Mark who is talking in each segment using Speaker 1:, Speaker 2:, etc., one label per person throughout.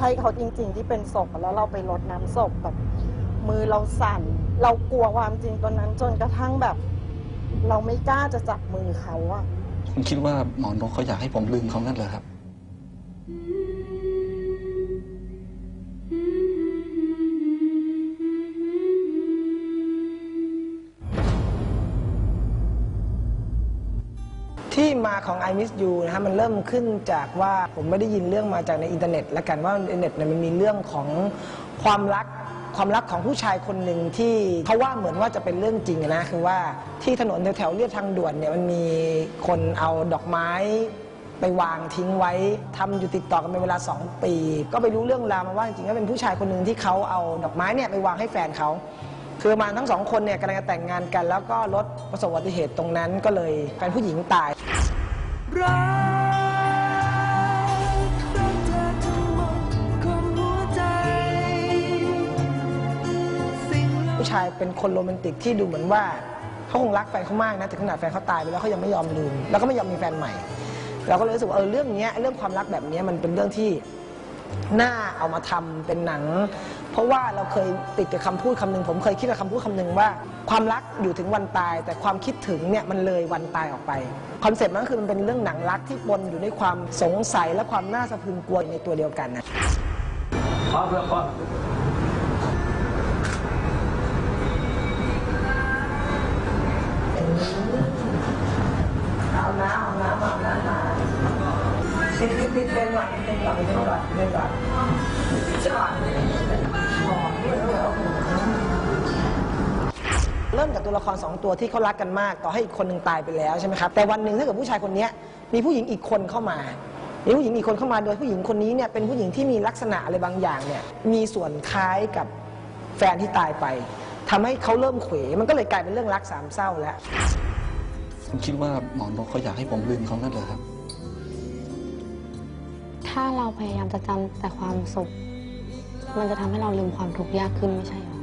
Speaker 1: ช่เขาจริง ๆ ที่เป็นศพแล้วเราไปรดน้ำศพแบบ มือเราสั่น เรากลัวความจริงตอนนั้นจนกระทั่งแบบ เราไม่กล้าจะจับมือเขาอะ
Speaker 2: คุณคิดว่าหมอนกเขาอยากให้ผมลืมเขานั่นเหรอครับ
Speaker 3: ที่มาของ I Miss You นะฮะมันเริ่มขึ้นจากว่าผมไม่ได้ยินเรื่องมาจากในอินเทอร์เน็ตและกันว่าอินเทอร์เน็ตเนี่ยมันมีเรื่องของความรักความรักของผู้ชายคนหนึ่งที่เขาว่าเหมือนว่าจะเป็นเรื่องจริงนะคือว่าที่ถนนแถวๆเรียบทางด่วนเนี่ยมันมีคนเอาดอกไม้ไปวางทิ้งไว้ทำอยู่ติดต่อกันเป็นเวลา 2 ปี ก็ไปรู้เรื่องราวมาว่าจริงๆก็เป็นผู้ชายคนหนึ่งที่เขาเอาดอกไม้เนี่ยไปวางให้แฟนเขา คือมาทั้งสองคนเนี่ยกำลังจะแต่งงานกัน แล้วก็รถประสบอุบัติเหตุตรงนั้นก็เลยแฟนผู้หญิงตาย
Speaker 4: รักรักเธอทั้งหมดของหัวใจ สิ่งเหล่า
Speaker 3: ผู้ชายเป็นคนโรแมนติกที่ดูเหมือนว่าเขาคงรักแฟนเขามากนะถึงขนาดแฟนเขาตายไปแล้วเขายังไม่ยอมลืมแล้วก็ไม่ยอมมีแฟนใหม่ เราก็เลยรู้สึกว่าเออเรื่องเนี้ยเรื่องความรักแบบเนี้ยมันเป็นเรื่องที่ หน้าเอามาทำเป็นหนัง เพราะว่าเราเคยติดกับคำพูดคำหนึ่งผมเคยคิดกับคำพูดคำหนึ่งว่า ความรักอยู่ถึงวันตาย แต่ความคิดถึงเนี่ยมันเลยวันตายออกไปคอนเซ็ปต์นั้นคือมันเป็นเรื่องหนังรักที่ปนอยู่ในความสงสัยและความน่าสะพรึงกลัวในตัวเดียวกันนะิดปิดปิดเป็นก่อนเป็นก่อนเป็นก่อนเป็นก่อนก่อนหอมด้วยแล้วโอ้โหเริ่มจากตัวละครสองตัวที่เขารักกันมาก ต่อให้อีกคนหนึ่งตายไปแล้วใช่ไหมครับแต่วันหนึ่งถ้าเกิดผู้ชายคนนี้มีผู้หญิงอีกคนเข้ามามีผู้หญิงอีกคนเข้ามาโดยผู้หญิงคนนี้เนี่ยเป็นผู้หญิงที่มีลักษณะอะไรบางอย่างเนี่ยมีส่วนคล้ายกับแฟนที่ตายไปทำให้เขาเริ่มเขวมันก็เลยกลายเป็นเรื่องรักสามเศร้าแล้ว
Speaker 2: คุณคิดว่าหมอนกเขาอยากให้ผมลืมเขานั่นเหรอครับ
Speaker 5: ถ้าเราพยายามจะจำแต่ความสุข มันจะทำให้เราลืมความทุกข์ยากขึ้นไม่ใช่หรอ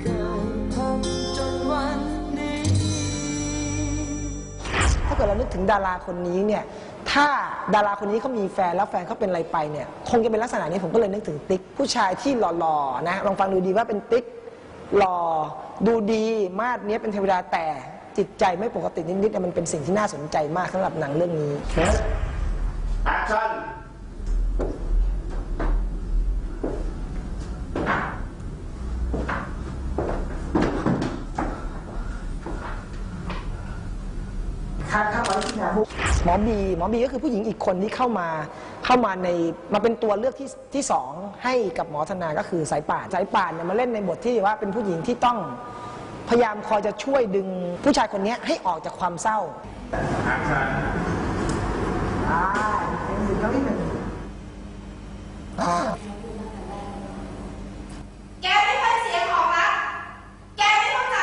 Speaker 4: เกิดทำจนวันนี้
Speaker 3: ถ้าเกิดเรานึกถึงดาราคนนี้เนี่ย ถ้าดาราคนนี้เขามีแฟนแล้วแฟนเขาเป็นอะไรไปเนี่ย คงจะเป็นลักษณะนี้ผมก็เลยนึกถึงติ๊ก ผู้ชายที่หล่อๆนะลองฟังดูดีว่าเป็นติ๊กหล่อดูดีมาดเนี้ยเป็นเทวดาแต่จิตใจไม่ปกตินิดๆเนี่ยมันเป็นสิ่งที่น่าสนใจมากสำหรับหนังเรื่องนี้
Speaker 6: แอคชั่น
Speaker 3: ครับครับ หมอบีหมอบีก็คือผู้หญิงอีกคนที่เข้ามาเข้ามาในมาเป็นตัวเลือกที่ที่สองให้กับหมอธนาก็คือสายป่านสายป่านเนี่ยมาเล่นในบทที่ว่าเป็นผู้หญิงที่ต้องพยายามคอยจะช่วยดึงผู้ชายคนนี้ให้ออกจากความเศร้า
Speaker 6: แอคชั่น
Speaker 3: อ่าเป็นหนึ่งแล้วที่หนึ่งอ่า
Speaker 7: แกไม่เคยเสียของรัก แกไม่เข้าใจ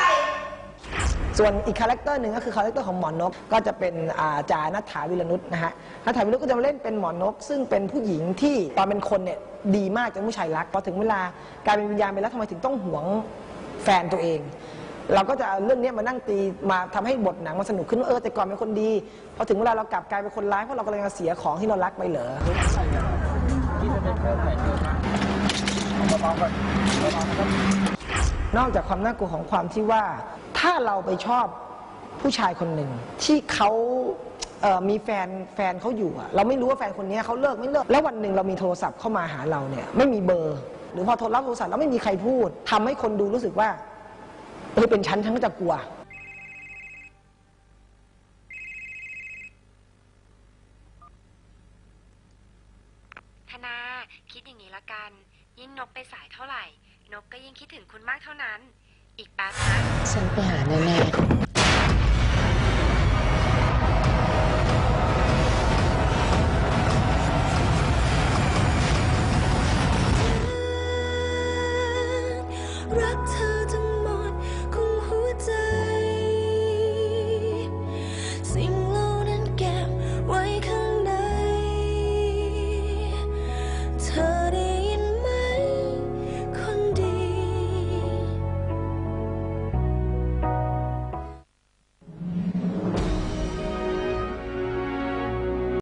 Speaker 3: ส่วนอีกคาแรคเตอร์หนึ่งก็คือคาแรคเตอร์ของหมอนกก็จะเป็นอาจานัฐาวิรนุชนะฮะนัฐาวิรนุชก็จะมาเล่นเป็นหมอนก ซึ่งเป็นผู้หญิงที่ตอนเป็นคนเนี่ยดีมากจนผู้ชายรักพอถึงเวลากลายเป็นวิญญาณไปแล้วทำไมถึงต้องหวงแฟนตัวเอง เราก็จะเอาเรื่องนี้มานั่งตีมาทำให้บทหนังมันสนุกขึ้นว่าเออแต่ก่อนเป็นคนดี พอถึงเวลาเรากลับกลายเป็นคนร้ายเพราะเรากำลังเสียของที่เรารักไปเหรอนอกจากความน่ากลัวของความที่ว่า ถ้าเราไปชอบผู้ชายคนหนึ่งที่เขาเอ่อมีแฟนแฟนเขาอยู่อะเราไม่รู้ว่าแฟนคนนี้เขาเลิกไม่เลิกแล้ววันหนึ่งเรามีโทรศัพท์เข้ามาหาเราเนี่ยไม่มีเบอร์ หรือพอโทรรับโทรศัพท์แล้วไม่มีใครพูดทำให้คนดูรู้สึกว่าเออเป็นฉันฉันก็จะกลัว
Speaker 8: ธนา คิดอย่างนี้ละกัน ยิ่งนกไปสายเท่าไหร่ นกก็ยิ่งคิดถึงคุณมากเท่านั้น อีกแป๊บนะ
Speaker 5: ฉันไปหาแน่ๆ